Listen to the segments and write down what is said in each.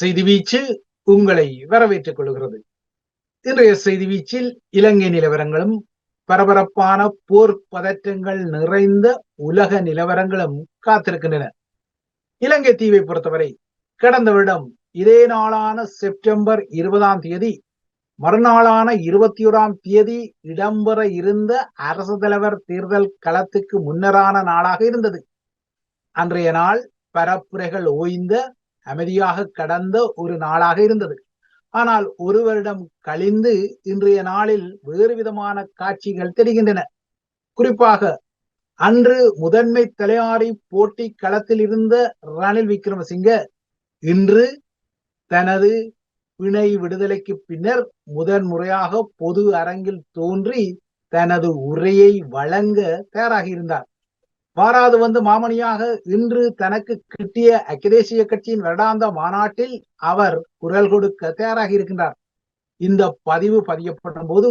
செய்தி வீச்சு உங்களை வரவேற்றுக் கொள்கிறது. இன்றைய செய்தி வீச்சில் இலங்கை நிலவரங்களும் பரபரப்பான போர் பதற்றங்கள் நிறைந்த உலக நிலவரங்களும் காத்திருக்கின்றன. இலங்கை தீவை பொறுத்தவரை கடந்த வருடம் இதே நாளான செப்டம்பர் இருபதாம் தேதி மறுநாளான இருபத்தி ஓராம் தேதி இடம்பெற இருந்த அரசு தலைவர் தேர்தல் களத்துக்கு முன்னரான நாளாக இருந்தது. அன்றைய நாள் பரப்புரைகள் ஓய்ந்த அமைதியாக கடந்த ஒரு நாளாக இருந்தது. ஆனால் ஒரு வருடம் கழிந்து இன்றைய நாளில் வேறு விதமான காட்சிகள் தெரிகின்றன. குறிப்பாக அன்று முதன்மை தலையாரி போட்டி களத்தில் இருந்த ரணில் விக்ரமசிங்க இன்று தனது பிணை விடுதலைக்கு பின்னர் முதன் முறையாக பொது அரங்கில் தோன்றி தனது உரையை வழங்க தயாராகியிருந்தார் மாறாது வந்து மாமணியாக இன்று தனக்கு கிட்டிய அக்கிதேசிய கட்சியின் வருடாந்த மாநாட்டில் அவர் குரல் கொடுக்க தயாராகி இருக்கின்றார். இந்த பதிவு பதியப்படும் போது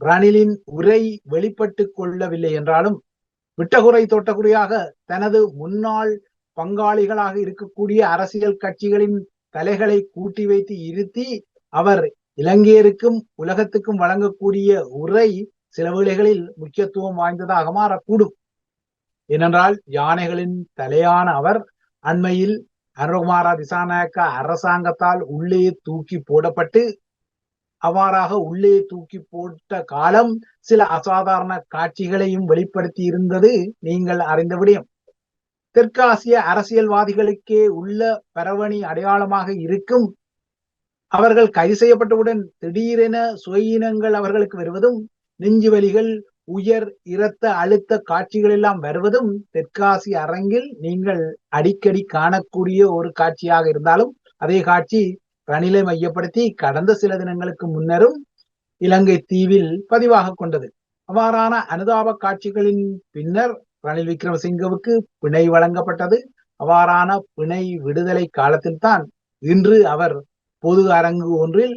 ரணிலின் உரை வெளிப்பட்டு கொள்ளவில்லை என்றாலும் விட்டகுறை தோட்டக்குறையாக தனது முன்னாள் பங்காளிகளாக இருக்கக்கூடிய அரசியல் கட்சிகளின் தலைகளை கூட்டி வைத்து இருத்தி அவர் இலங்கையருக்கும் உலகத்துக்கும் வழங்கக்கூடிய உரை சில வேளைகளில் முக்கியத்துவம் வாய்ந்ததாக மாறக்கூடும். ஏனென்றால் யானைகளின் தலையான அவர் அண்மையில் அனுகுமாரா திசாநாயக்க அரசாங்கத்தால் உள்ளே தூக்கி போடப்பட்டு அவ்வாறாக உள்ளே தூக்கி போட்ட காலம் சில அசாதாரண காட்சிகளையும் வெளிப்படுத்தி இருந்தது நீங்கள் அறிந்த விடயம். தெற்காசிய அரசியல்வாதிகளுக்கே உள்ள பரவணி அடையாளமாக இருக்கும். அவர்கள் கைது செய்யப்பட்டவுடன் திடீரென சுயினங்கள் அவர்களுக்கு வருவதும் நெஞ்சு வலிகள் உயர் இரத்த அழுத்த காட்சிகள் எல்லாம் வருவதும் தெற்காசி அரங்கில் நீங்கள் அடிக்கடி காணக்கூடிய ஒரு காட்சியாக இருந்தாலும் அதே காட்சி ரணிலை மையப்படுத்தி கடந்த சில தினங்களுக்கு முன்னரும் இலங்கை தீவில் பதிவாக கொண்டது. அவ்வாறான அனுதாப காட்சிகளின் பின்னர் ரணில் விக்ரமசிங்கவுக்கு பிணை வழங்கப்பட்டது. அவ்வாறான பிணை விடுதலை காலத்தில் தான் இன்று அவர் பொது அரங்கு ஒன்றில்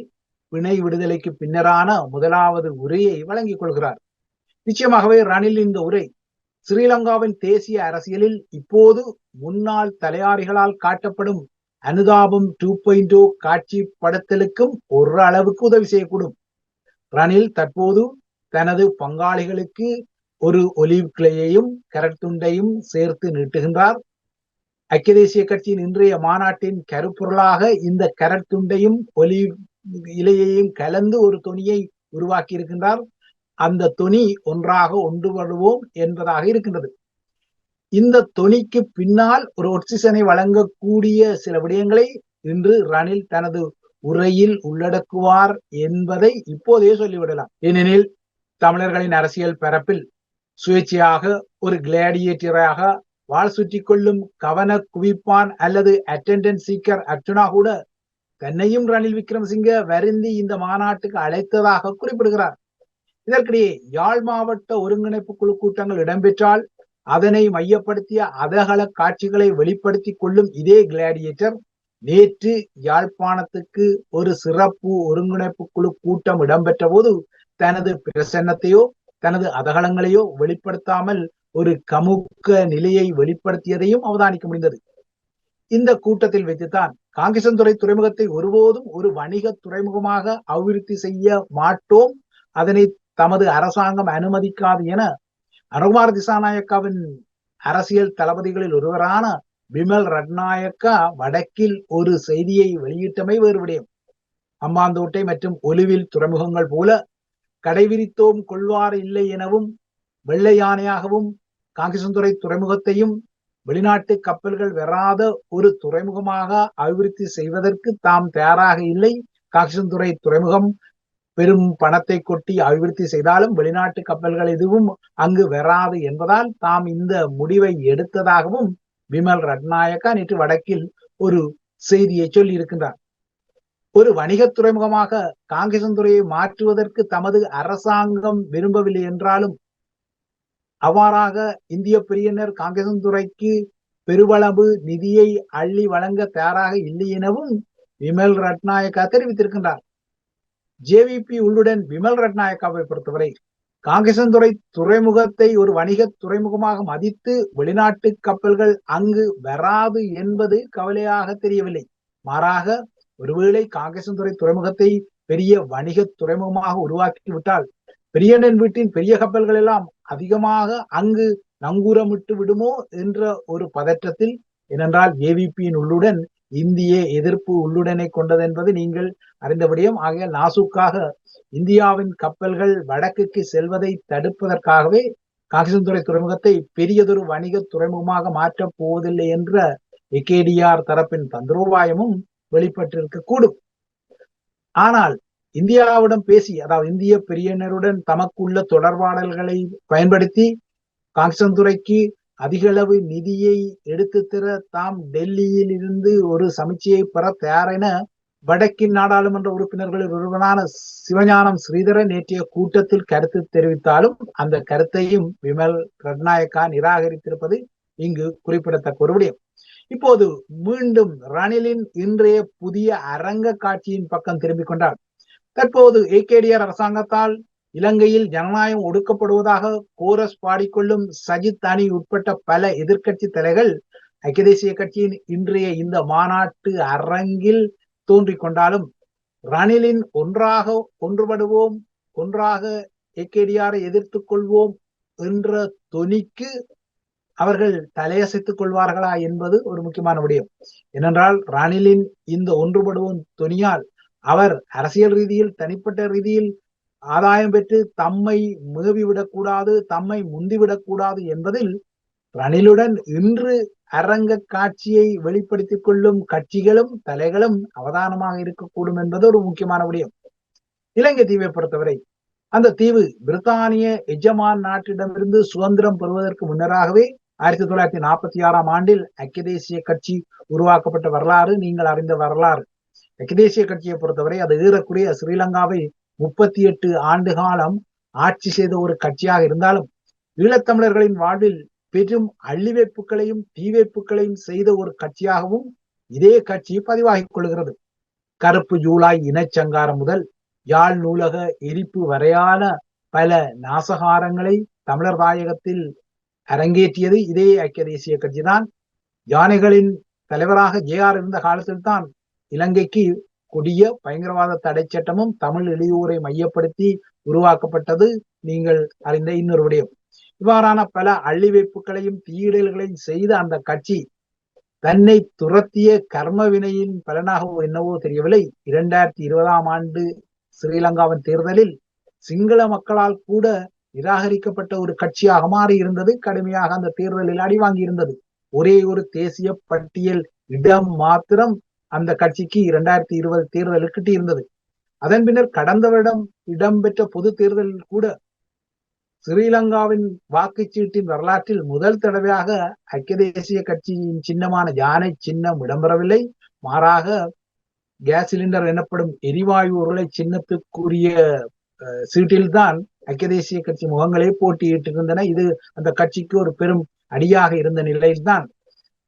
பிணை விடுதலைக்கு பின்னரான முதலாவது உரையை வழங்கிக் கொள்கிறார். நிச்சயமாகவே ரணில் இந்த உரை ஸ்ரீலங்காவின் தேசிய அரசியலில் இப்போது முன்னாள் தலையாரிகளால் காட்டப்படும் அனுதாபம் டூ பாயிண்ட் ஓ oh காட்சி படுத்தலுக்கும் ஒரு அளவுக்கு உதவி செய்யக்கூடும். ரணில் தற்போது தனது பங்காளிகளுக்கு ஒரு ஒலிவ் கிளையையும் கரட்டுண்டையும் சேர்த்து நீட்டுகின்றார். ஐக்கிய தேசிய கட்சியின் இன்றைய மாநாட்டின் கருப்பொருளாக இந்த கரட்டுண்டையும் ஒலிவ் இலையையும் கலந்து ஒரு துணியை உருவாக்கி இருக்கின்றார் அந்த துணி ஒன்றாக ஒன்றுபடுவோம் என்பதாக இருக்கின்றது. இந்த தொனிக்கு பின்னால் ஒரு ஒட்சிசனை வழங்கக்கூடிய சில விடயங்களை இன்று ரணில் தனது உரையில் உள்ளடக்குவார் என்பதை இப்போதே சொல்லிவிடலாம். ஏனெனில் தமிழர்களின் அரசியல் பரப்பில் சுயேட்சையாக ஒரு கிளாடியேட்டராக வாழ் சுற்றி கொள்ளும் கவன குவிப்பான் அல்லது அட்டெண்டன்ஸ் சீக்கர் அர்ஜுனா கூட தன்னையும் ரணில் விக்ரமசிங்க வருந்தி இந்த மாநாட்டுக்கு அழைத்ததாக குறிப்பிடுகிறார். இதற்கிடையே யாழ் மாவட்ட ஒருங்கிணைப்பு குழு கூட்டங்கள் இடம்பெற்றால் அதனை மையப்படுத்திய அதகல காட்சிகளை வெளிப்படுத்தி கொள்ளும் இதே கிளாடியேட்டர் நேற்று யாழ்ப்பாணத்துக்கு ஒரு சிறப்பு ஒருங்கிணைப்பு குழு கூட்டம் இடம்பெற்ற போது தனது பிரசன்னத்தையோ தனது அதகலங்களையோ வெளிப்படுத்தாமல் ஒரு கமுக்க நிலையை வெளிப்படுத்தியதையும் அவதானிக்க முடிந்தது. இந்த கூட்டத்தில் வைத்துத்தான் காங்கிசந்துறை துறைமுகத்தை ஒருபோதும் ஒரு வணிக துறைமுகமாக அபிவிருத்தி செய்ய மாட்டோம். அதனை தமது அரசாங்கம் அனுமதிக்காது என அனுகுமார் திசாநாயக்காவின் அரசியல் தளபதிகளில் ஒருவரான பிமல் ரட்நாயக்கா வடக்கில் ஒரு செய்தியை வெளியிட்டமை வேறு விடயம். அம்மாந்தோட்டை மற்றும் ஒலிவில் துறைமுகங்கள் போல கடைவிரித்தோம் கொள்வார் இல்லை எனவும் வெள்ளை யானையாகவும் காங்கிசந்துறை துறைமுகத்தையும் வெளிநாட்டு கப்பல்கள் வராத ஒரு துறைமுகமாக அபிவிருத்தி செய்வதற்கு தாம் தயாராக இல்லை. காங்கிசந்துறை துறைமுகம் பெரும் பணத்தை கொட்டி அபிவிருத்தி செய்தாலும் வெளிநாட்டு கப்பல்கள் எதுவும் அங்கு வராது என்பதால் தாம் இந்த முடிவை எடுத்ததாகவும் விமல் ரட்நாயக்கா நேற்று வடக்கில் ஒரு செய்தியை சொல்லி இருக்கின்றார். ஒரு வணிக துறைமுகமாக காங்கிசந்துறையை மாற்றுவதற்கு தமது அரசாங்கம் விரும்பவில்லை என்றாலும் அவ்வாறாக இந்திய பிரியனர் காங்கிசந்துறைக்கு பெருவளவு நிதியை அள்ளி வழங்க தயாராக இல்லை எனவும் விமல் ரட்நாயக்கா தெரிவித்திருக்கின்றார். ஜேவிபி உள்ளுடன் விமல் ரட்நாயக்காவை பொறுத்தவரை காங்கேசன்துறை துறைமுகத்தை ஒரு வணிக துறைமுகமாக மதித்து வெளிநாட்டு கப்பல்கள் அங்கு வராது என்பது கவலையாக தெரியவில்லை. மாறாக ஒருவேளை காங்கேசன்துறை துறைமுகத்தை பெரிய வணிக துறைமுகமாக உருவாக்கி விட்டால் பெரியண்ணன் வீட்டின் பெரிய கப்பல்கள் எல்லாம் அதிகமாக அங்கு நங்கூரமிட்டு விடுமோ என்ற ஒரு பதற்றத்தில் ஏனென்றால் ஏவிபியின் உள்ளுடன் இந்திய எதிர்ப்பு உள்ளுடனை கொண்டது என்பது நீங்கள் அறிந்தபடியும் ஆகையால் நாசுக்காக இந்தியாவின் கப்பல்கள் வடக்குக்கு செல்வதை தடுப்பதற்காகவே காகிசந்துறை துறைமுகத்தை பெரியதொரு வணிக துறைமுகமாக மாற்றப் போவதில்லை என்ற எகேடிஆர் தரப்பின் தந்திரோபாயமும் வெளிப்பட்டிருக்க கூடும். ஆனால் இந்தியாவிடம் பேசி அதாவது இந்திய பெரியனருடன் தமக்குள்ள தொடர்பாடல்களை பயன்படுத்தி காங்கிசன்துறைக்கு அதிகளவு நிதியை எடுத்து தர தாம் டெல்லியில் இருந்து ஒரு சமிச்சையை பெற தயாரென வடக்கின் நாடாளுமன்ற உறுப்பினர்களில் ஒருவனான சிவஞானம் ஸ்ரீதரன் நேற்றைய கூட்டத்தில் கருத்து தெரிவித்தாலும் அந்த கருத்தையும் விமல் ரட்நாயக்கா நிராகரித்திருப்பது இங்கு குறிப்பிடத்தக்க ஒரு விடயம். இப்போது மீண்டும் ரணிலின் இன்றைய புதிய அரங்க காட்சியின் பக்கம் திரும்பிக் கொண்டார். தற்போது ஏகேடிஆர் அரசாங்கத்தால் இலங்கையில் ஜனநாயகம் ஒடுக்கப்படுவதாக கோரஸ் பாடிக்கொள்ளும் சஜித் அணி உட்பட்ட பல எதிர்கட்சி தலைகள் ஐக்கிய தேசிய கட்சியின் இன்றைய இந்த மாநாட்டு அரங்கில் தோன்றிக் கொண்டாலும் ரணிலின் ஒன்றாக ஒன்றுபடுவோம் ஒன்றாக ஏகேடிஆரை எதிர்த்து கொள்வோம் என்ற தொனிக்கு அவர்கள் தலையசைத்துக் கொள்வார்களா என்பது ஒரு முக்கியமான விடயம். ஏனென்றால் ரணிலின் இந்த ஒன்றுபடுவோம் தொனியால் அவர் அரசியல் ரீதியில் தனிப்பட்ட ரீதியில் ஆதாயம் பெற்று தம்மை மேவிவிடக்கூடாது தம்மை முந்திவிடக்கூடாது என்பதில் ரணிலுடன் இன்று அரங்க காட்சியை வெளிப்படுத்திக் கொள்ளும் கட்சிகளும் தலைகளும் அவதானமாக இருக்கக்கூடும் என்பது ஒரு முக்கியமான விடயம். இலங்கை தீவை பொறுத்தவரை அந்த தீவு பிரித்தானிய எஜமான் நாட்டிடமிருந்து சுதந்திரம் பெறுவதற்கு முன்னராகவே ஆயிரத்தி தொள்ளாயிரத்தி நாற்பத்தி ஆறாம் ஆண்டில் ஐக்கிய தேசிய கட்சி உருவாக்கப்பட்ட வரலாறு நீங்கள் அறிந்த வரலாறு. ஐக்கிய தேசிய கட்சியை பொறுத்தவரை அது ஈரக்கூடிய ஸ்ரீலங்காவை முப்பத்தி எட்டு ஆண்டு காலம் ஆட்சி செய்த ஒரு கட்சியாக இருந்தாலும் ஈழத்தமிழர்களின் வாழ்வில் பெரும் அள்ளிவைப்புகளையும் தீவைப்புகளையும் செய்த ஒரு கட்சியாகவும் இதே கட்சி பதிவாகிக் கொள்கிறது. கருப்பு ஜூலாய் இனச்சங்காரம் முதல் யாழ் நூலக எரிப்பு வரையான பல நாசகாரங்களை தமிழர் தாயகத்தில் அரங்கேற்றியது இதே ஐக்கிய தேசிய கட்சி தான் யானைகளின் தலைவராக ஜே ஆர் இருந்த காலத்தில் தான் இலங்கைக்கு கொடிய பயங்கரவாத தடை சட்டமும் தமிழ் இளையோரை மையப்படுத்தி உருவாக்கப்பட்டது நீங்கள் அறிந்த இன்னொரு விடயம். இவ்வாறான பல அள்ளிவைப்புகளையும் தீயிடல்களையும் செய்த அந்த கட்சி தன்னை துரத்திய கர்ம வினையின் பலனாகவோ என்னவோ தெரியவில்லை. இரண்டாயிரத்தி இருபதாம் ஆண்டு ஸ்ரீலங்காவின் தேர்தலில் சிங்கள மக்களால் கூட நிராகரிக்கப்பட்ட ஒரு கட்சியாக மாறி இருந்தது. கடுமையாக அந்த தேர்தலில் அடிவாங்கி இருந்தது. ஒரே ஒரு தேசிய பட்டியல் இடம் மாத்திரம் அந்த கட்சிக்கு இரண்டாயிரத்தி இருபது தேர்தலில் கிட்டியிருந்தது அதன் பின்னர் கடந்த வருடம் இடம்பெற்ற பொது தேர்தலில் கூட ஸ்ரீலங்காவின் வாக்குச்சீட்டின் வரலாற்றில் முதல் தடவையாக ஐக்கிய தேசிய கட்சியின் சின்னமான யானை சின்னம் இடம்பெறவில்லை. மாறாக கேஸ் சிலிண்டர் எனப்படும் எரிவாயு உருளை சின்னத்துக்குரிய சீட்டில்தான் ஐக்கிய தேசிய கட்சி முகங்களே போட்டியிட்டிருந்தன. இது அந்த கட்சிக்கு ஒரு பெரும் அடியாக இருந்த நிலையில்தான்.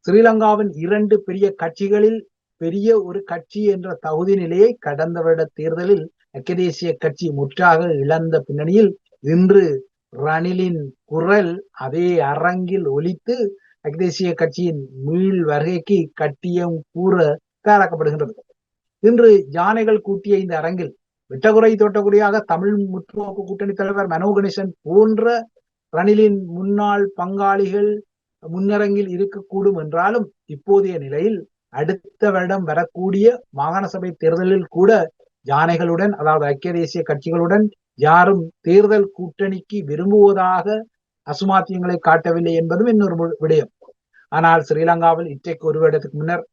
ஸ்ரீலங்காவின் இரண்டு பெரிய கட்சிகளில் பெரிய ஒரு கட்சி என்ற தகுதி நிலையை கடந்த வருட தேர்தலில் ஐக்கிய தேசிய கட்சி முற்றாக இழந்த பின்னணியில் இன்று ரணிலின் குரல் அதே அரங்கில் ஒலித்து ஐக்கிய தேசிய கட்சியின் மீள் வருகைக்கு கட்டியம் கூற தயாராக்கப்படுகின்றது. இன்று யானைகள் கூட்டிய இந்த அரங்கில் விட்டகுறை தோட்டக்குடியாக தமிழ் முற்போக்கு கூட்டணி தலைவர் மனோ கணேசன் போன்ற ரணிலின் முன்னாள் பங்காளிகள் முன்னரங்கில் இருக்கக்கூடும் என்றாலும் இப்போதைய நிலையில் அடுத்த வருடம் வரக்கூடிய மாகாண சபை தேர்தலில் கூட யானைகளுடன் அதாவது ஐக்கிய தேசிய கட்சிகளுடன் யாரும் தேர்தல் கூட்டணிக்கு விரும்புவதாக அசுமாத்தியங்களை காட்டவில்லை என்பதும் இன்னொரு விடயம். ஆனால் ஸ்ரீலங்காவில் இன்றைக்கு ஒரு வருடத்துக்கு முன்னர்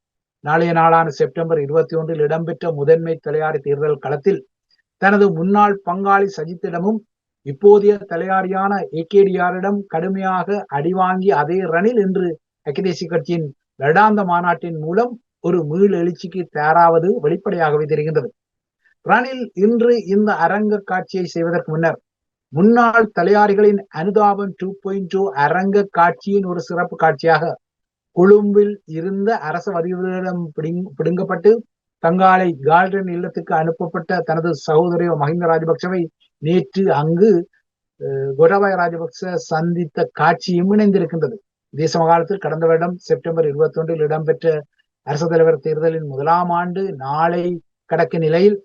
நாளைய நாளான செப்டம்பர் இருபத்தி ஒன்றில் இடம்பெற்ற முதன்மை தலையாரி தேர்தல் களத்தில் தனது முன்னாள் பங்காளி சஜித்திடமும் இப்போதைய தலையாரியான ஏகேடிஆரிடம் கடுமையாக அடிவாங்கி அதே ரணில் என்று ஐக்கிய தேசிய கட்சியின் லடாந்த மாநாட்டின் மூலம் ஒரு மீள் எழுச்சிக்கு தயாராவது வெளிப்படையாகவே தெரிகின்றது. ரணில் இன்று இந்த அரங்க காட்சியை செய்வதற்கு முன்னர் முன்னாள் தலையாரிகளின் அனுதாபம் டூ பாயிண்ட் டூ அரங்க காட்சியின் ஒரு சிறப்பு காட்சியாக கொழும்பில் இருந்த அரசு அதிபரிடம் பிடுங்கப்பட்டு தங்காலை கால்டன் இல்லத்துக்கு அனுப்பப்பட்ட தனது சகோதரி மஹிந்த ராஜபக்சவை நேற்று அங்கு கோட்டாபாய ராஜபக்ச சந்தித்த காட்சியும் இணைந்திருக்கின்றது. இதே சமகாலத்தில் கடந்த வருடம் செப்டம்பர் இருபத்தி ஒன்றில் இடம்பெற்ற அரசு தலைவர் தேர்தலின் முதலாம் ஆண்டு நாளை கடக்க நிலையில்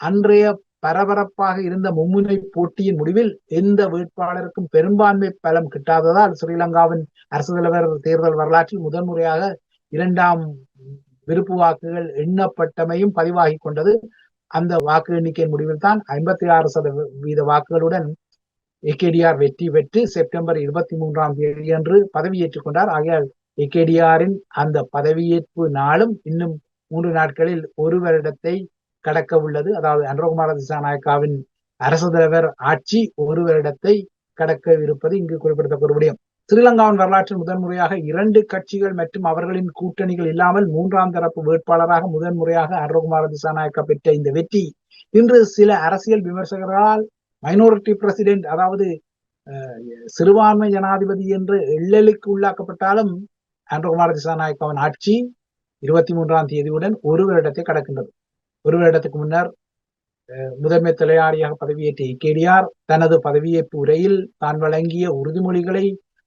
அன்றைய பரபரப்பாக இருந்த மும்முனை போட்டியின் முடிவில் எந்த வேட்பாளருக்கும் பெரும்பான்மை பலம் கிட்டாததால் ஸ்ரீலங்காவின் அரசு தலைவர் தேர்தல் வரலாற்றில் முதன்முறையாக இரண்டாம் விருப்பு வாக்குகள் எண்ணப்பட்டமையும் பதிவாகி கொண்டது. அந்த வாக்கு எண்ணிக்கையின் முடிவில் தான் ஐம்பத்தி ஆறு சதவீத வாக்குகளுடன் ஏகேடிஆர் வெற்றி பெற்று செப்டம்பர் இருபத்தி மூன்றாம் தேதி அன்று பதவியேற்றுக் கொண்டார். ஆகையால் ஏகேடிஆரின் அந்த பதவியேற்பு நாளும் இன்னும் மூன்று நாட்களில் ஒரு வருடத்தை கடக்க உள்ளது. அதாவது அன்றகுமார திசாநாயக்காவின் அரசு தலைவர் ஆட்சி ஒரு வருடத்தை கடக்க இருப்பது இங்கு குறிப்பிடத்தக்க முடியும் விடயம். ஸ்ரீலங்காவின் வரலாற்றில் முதன்முறையாக இரண்டு கட்சிகள் மற்றும் அவர்களின் கூட்டணிகள் இல்லாமல் மூன்றாம் தரப்பு வேட்பாளராக முதன்முறையாக அன்றகுமார திசாநாயக்கா பெற்ற இந்த வெற்றி. இன்று சில அரசியல் விமர்சகர்களால் மைனாரிட்டி பிரசிடென்ட் அதாவது சிறுபான்மை ஜனாதிபதி என்று எள்ளலுக்கு உள்ளாக்கப்பட்டாலும் ஆண்டகுமார திசாநாயக் அவன் ஆட்சி இருபத்தி மூன்றாம் தேதியுடன் ஒரு வருடத்தை கடக்கின்றது. ஒரு வருடத்துக்கு முன்னர் முதன்மை தலையாரியாக பதவியேற்ற கேடிஆர் தனது பதவியேற்பு உரையில் தான் வழங்கிய உறுதிமொழிகளை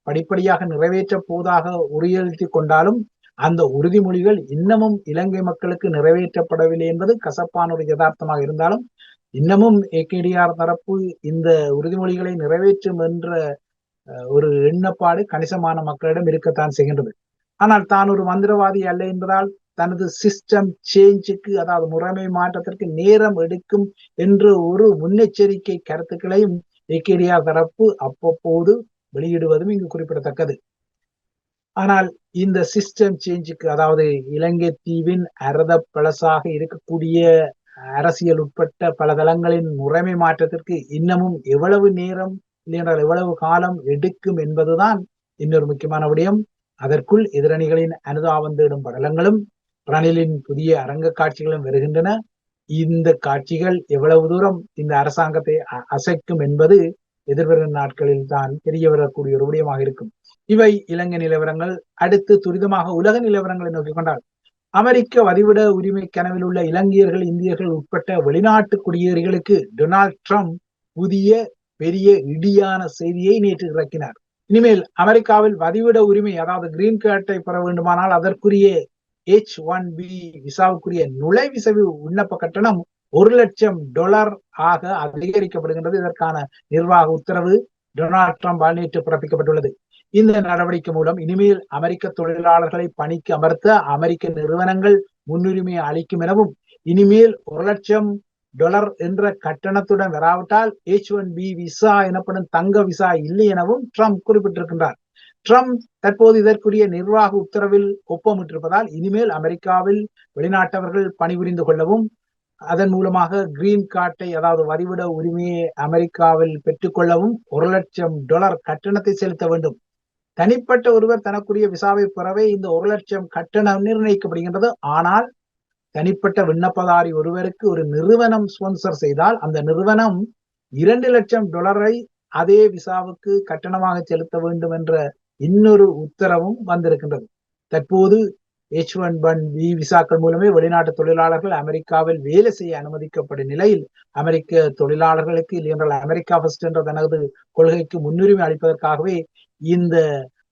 படிப்படியாக நிறைவேற்ற போதாக உறுதியளித்து கொண்டாலும் அந்த உறுதிமொழிகள் இன்னமும் இலங்கை மக்களுக்கு நிறைவேற்றப்படவில்லை என்பது கசப்பான ஒரு யதார்த்தமாக இருந்தாலும் இன்னமும் ஏகேடிஆர் தரப்பு இந்த உறுதிமொழிகளை நிறைவேற்றும் என்ற ஒரு எண்ணப்பாடு கணிசமான மக்களிடம் இருக்கத்தான் செய்கின்றது. ஆனால் தான் ஒரு மந்திரவாதி அல்ல என்பதால் தனது சிஸ்டம் சேஞ்சுக்கு அதாவது முறைமை மாற்றத்திற்கு நேரம் எடுக்கும் என்ற ஒரு முன்னெச்சரிக்கை கருத்துக்களையும் ஏகேடிஆர் தரப்பு அவ்வப்போது வெளியிடுவதும் இங்கு குறிப்பிடத்தக்கது. ஆனால் இந்த சிஸ்டம் சேஞ்சுக்கு அதாவது இலங்கை தீவின் அரத பழசாக இருக்கக்கூடிய அரசியல் உட்பட்ட பல தளங்களின் முறைமை மாற்றத்திற்கு இன்னமும் எவ்வளவு நேரம் இல்லையென்றால் எவ்வளவு காலம் எடுக்கும் என்பதுதான் இன்னொரு முக்கியமான விடயம். அதற்குள் எதிரணிகளின் அனுதாபம் தேடும் படலங்களும் ரணிலின் புதிய அரங்க காட்சிகளும் வருகின்றன. இந்த காட்சிகள் எவ்வளவு தூரம் இந்த அரசாங்கத்தை அசைக்கும் என்பது எதிர்வரும் நாட்களில் தான் தெரிய வரக்கூடிய ஒரு விடயமாக இருக்கும். இவை இலங்கை நிலவரங்கள். அடுத்து துரிதமாக உலக நிலவரங்களை நோக்கி கொண்டால் அமெரிக்க வதிவிட உரிமை கனவில் உள்ள இலங்கையர்கள் இந்தியர்கள் உட்பட்ட வெளிநாட்டு குடியேறிகளுக்கு டொனால்ட் ட்ரம்ப் புதிய பெரிய இடியான செய்தியை நேற்று இறக்கினார். இனிமேல் அமெரிக்காவில் வதிவிட உரிமை அதாவது கிரீன் கார்டை பெற வேண்டுமானால் அதற்குரிய எச் ஒன் பி விசாவுக்குரிய நுழைவிசவு விண்ணப்ப கட்டணம் ஒரு லட்சம் டாலர் ஆக அதிகரிக்கப்படுகின்றது. இதற்கான நிர்வாக உத்தரவு டொனால்ட் ட்ரம்ப் நேற்று பிறப்பிக்கப்பட்டுள்ளது. இந்த நடவடிக்கை மூலம் இனிமேல் அமெரிக்க தொழிலாளர்களை பணிக்கு அமர்த்த அமெரிக்க நிறுவனங்கள் முன்னுரிமை அளிக்கும் எனவும் இனிமேல் ஒரு லட்சம் டொலர் என்ற கட்டணத்துடன் வராவிட்டால் ஹெச் ஒன் பி விசா எனப்படும் தங்க விசா இல்லை எனவும் ட்ரம்ப் குறிப்பிட்டிருக்கின்றார். ட்ரம்ப் தற்போது இதற்குரிய நிர்வாக உத்தரவில் ஒப்பமிட்டிருப்பதால் இனிமேல் அமெரிக்காவில் வெளிநாட்டவர்கள் பணிபுரிந்து கொள்ளவும் அதன் மூலமாக கிரீன் கார்டை அதாவது வரிவிட உரிமையை அமெரிக்காவில் பெற்றுக்கொள்ளவும் ஒரு லட்சம் டாலர் கட்டணத்தை செலுத்த வேண்டும். தனிப்பட்ட ஒருவர் தனக்குரிய விசாவை பெறவே இந்த ஒரு லட்சம் கட்டணம் நிர்ணயிக்கப்படுகின்றது. ஆனால் தனிப்பட்ட விண்ணப்பதாரி ஒருவருக்கு ஒரு நிறுவனம் ஸ்பான்சர் செய்தால் அந்த நிறுவனம் இரண்டு லட்சம் டாலரை அதே விசாவுக்கு கட்டணமாக செலுத்த வேண்டும் என்ற இன்னொரு உத்தரவும் வந்திருக்கின்றது. தற்போது எச் ஒன் ஒன் வி விசாக்கள் மூலமே வெளிநாட்டு தொழிலாளர்கள் அமெரிக்காவில் வேலை செய்ய அனுமதிக்கப்படும் நிலையில் அமெரிக்க தொழிலாளர்களுக்கு இல்லையென்றால் அமெரிக்கா ஃபர்ஸ்ட் என்ற தனது கொள்கைக்கு முன்னுரிமை அளிப்பதற்காகவே இந்த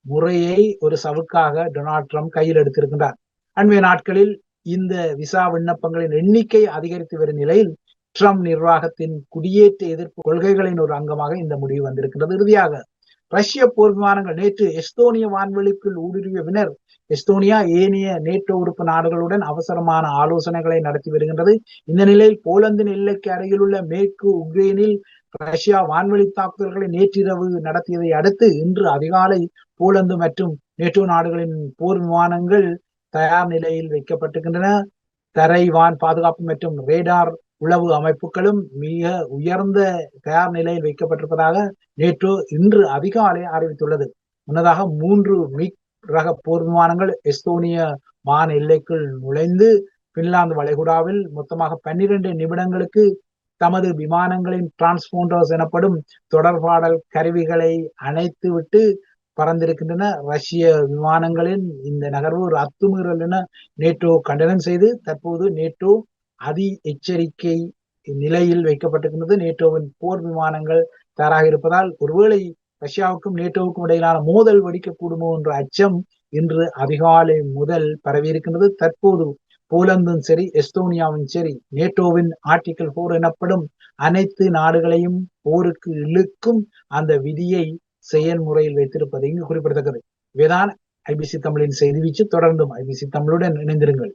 முறையை ஒரு சவுக்காக டொனால்ட் ட்ரம்ப் கையில் எடுத்திருக்கின்றார். அண்மைய நாட்களில் இந்த விசா விண்ணப்பங்களின் எண்ணிக்கை அதிகரித்து வரும் நிலையில் ட்ரம்ப் நிர்வாகத்தின் குடியேற்ற எதிர்ப்பு கொள்கைகளின் ஒரு அங்கமாக இந்த முடிவு வந்திருக்கிறது இறுதியாக ரஷ்ய போர் விமானங்கள் நேற்று எஸ்தோனிய வான்வெளிக்குள் ஊடுருவிய பின்னர் எஸ்தோனியா ஏனைய நேட்டோ உறுப்பு நாடுகளுடன் அவசரமான ஆலோசனைகளை நடத்தி வருகின்றது. இந்த நிலையில் போலந்தின் எல்லைக்கு அருகில் உள்ள மேற்கு உக்ரைனில் ரஷ்யா வான்வெளி தாக்குதல்களை நேற்றிரவு நடத்தியதை அடுத்து இன்று அதிகாலை போலந்து மற்றும் நேட்டோ நாடுகளின் போர் விமானங்கள் தயார் நிலையில் வைக்கப்பட்டிருக்கின்றன. தரை வான் பாதுகாப்பு மற்றும் ரேடார் உளவு அமைப்புகளும் மிக உயர்ந்த தயார் நிலையில் வைக்கப்பட்டிருப்பதாக நேற்றோ இன்று அதிகாலை அறிவித்துள்ளது. முன்னதாக மூன்று மிக் ரக போர் விமானங்கள் எஸ்தோனிய வான் எல்லைக்குள் நுழைந்து பின்லாந்து வளைகுடாவில் மொத்தமாக பன்னிரண்டு நிமிடங்களுக்கு தமது விமானங்களின் டிரான்ஸ்போண்டர்ஸ் எனப்படும் தொடர்பாடல் கருவிகளை அணைத்து விட்டு பறந்திருக்கின்றன. ரஷ்ய விமானங்களின் இந்த நகர்வு ஒரு அத்துமீறல் என நேட்டோ கண்டனம் செய்து தற்போது நேட்டோ அதி எச்சரிக்கை நிலையில் வைக்கப்பட்டிருக்கின்றது. நேட்டோவின் போர் விமானங்கள் தயாராக இருப்பதால் ஒருவேளை ரஷ்யாவுக்கும் நேட்டோவுக்கும் இடையிலான மோதல் வெடிக்கக்கூடுமோ என்ற அச்சம் இன்று அதிகாலை முதல் பரவியிருக்கின்றது. தற்போது போலந்தும் சரி எஸ்தோனியாவும் சரி நேட்டோவின் ஆர்டிகல் போர் எனப்படும் அனைத்து நாடுகளையும் போருக்கு இழுக்கும் அந்த விதியை செயல்முறையில் வைத்திருப்பது இங்கு குறிப்பிடத்தக்கது. இவைதான் ஐபிசி தமிழின் செய்தி வீச்சு தொடர்ந்தும் ஐபிசி தமிழுடன் இணைந்திருங்கள்.